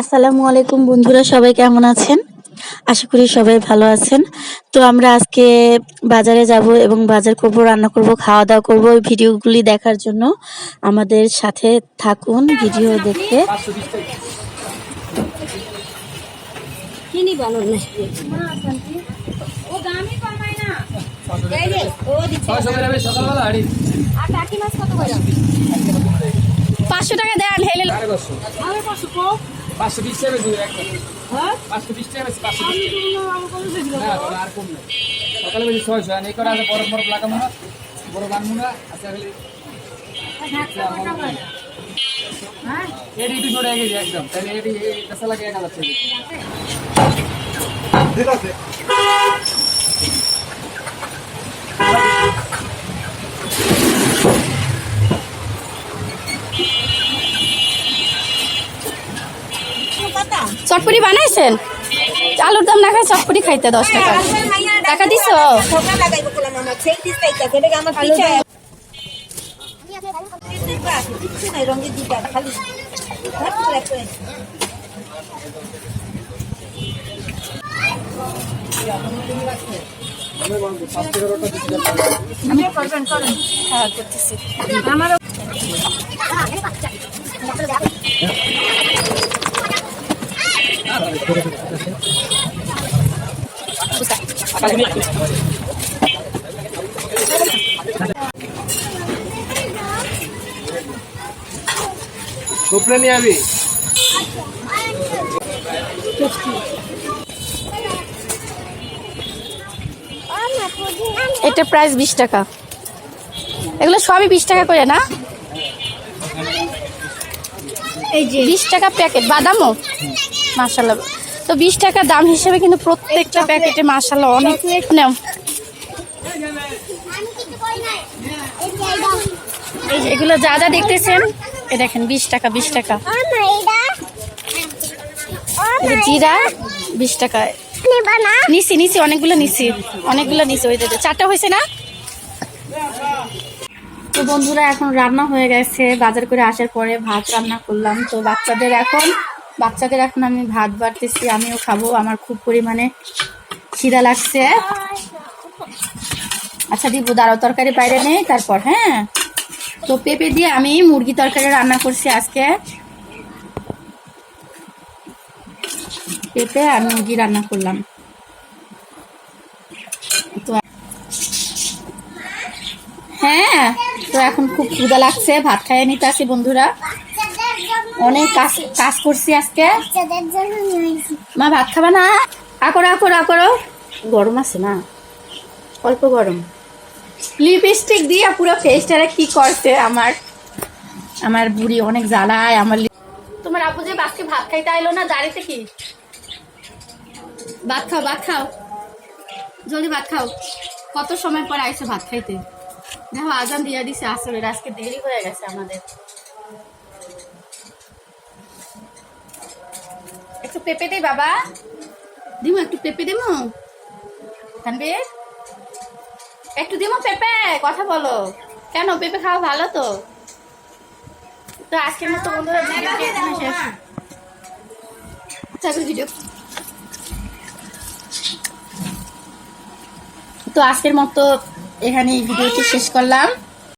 আসসালামু আলাইকুম বন্ধুরা সবাই কেমন আছেন? আশা করি সবাই ভালো আছেন। তো আমরা আজকে বাজারে যাব এবং বাজার করব রান্না করব খাওয়া দাওয়া করব ওই ভিডিওগুলি দেখার জন্য। আমাদের সাথে থাকুন ভিডিও দেখতে পাঁচশো টাকা দেন হেলে পাঁচশো। পাঁচশো বিশ টাকা হ্যাঁ? পাঁচশো বিশ টাকা পাঁচশো বিশ তো বললাম আমার কত বেশি টাকা আর কম নেই সকালে বেশি ছয়শো আর এই করে আছে বরফ বরফ লাগাবো না বড় আচ্ছা খালি হ্যাঁ? এটি হয়ে একদম তাহলে এটি কাঁচা লাগে এক হাজার টাকা। চটপটি বানাইছেন? আলুর দাম না খাই চটপটি খাইতে দশ টাকা। টাকা দিছো? ঠোকা নিয়ে যাবি এটা প্রাইস বিশ টাকা। এগুলো সবই বিশ টাকা করে না? এই যে। বিশ টাকা প্যাকেট। বাদামও? মাসাল্লাহ তো বিশ টাকা দাম হিসেবে কিন্তু প্রত্যেকটা প্যাকেটে মাসাল্লাহ অনেক নেও। এই এগুলো যা যা দেখতেছেন, এ দেখেন বিশ টাকা বিশ টাকা। জিরা, বিশ টাকায় নিছি নিছি অনেকগুলো নিছি অনেকগুলো নিছি ওই যে, চারটা হয়েছে না? তো বন্ধুরা, এখন রান্না হয়ে গেছে। বাজার করে আসার পরে ভাত রান্না করলাম। তো বাচ্চাদের এখন বাচ্চাদের এখন আমি ভাত বাড়তেছি, আমিও খাব, আমার খুব পরিমাণে খিদা লাগছে। আচ্ছা দিব, দাঁড়াও, তরকারি বাইরে নেই, তারপর হ্যাঁ? তো পেঁপে দিয়ে আমি মুরগি তরকারি রান্না করছি আজকে। পেঁপে আর মুরগি রান্না করলাম। তো হ্যাঁ তো এখন খুব ক্ষুদা লাগছে, ভাত খাইয়ে নিতে আসি বন্ধুরা। অনেক কাজ কাজ করছি আজকে। মা, ভাত খাবা না? আকরো আকরো আকরো গরম আছে না? অল্প গরম। লিপস্টিক দিয়ে পুরো ফেসটারে কি করছে আমার? আমার বুড়ি অনেক জ্বালায়, আমার তোমার আপু যে বাসকে ভাত খাইতে আইলো না, দাঁড়িতে কি? ভাত খাও ভাত খাও। জলদি ভাত খাও। কত সময় পর আইসে ভাত খাইতে? দেখো, আজান দিয়ে দিছে আসলে আজকে দেরি হয়ে গেছে আমাদের। একটু পেঁপে দে বাবা। দিমু একটু পেঁপে দিমু? তানবীর একটু দিমু পেঁপে কথা বলো। কেন পেঁপে খাওয়া ভালো তো? তো আজকের মতো বন্ধুরা ভিডিওটি এখানে শেষ। থাকবে ভিডিও। তো আজকের মতো এখানে ভিডিওটি শেষ করলাম।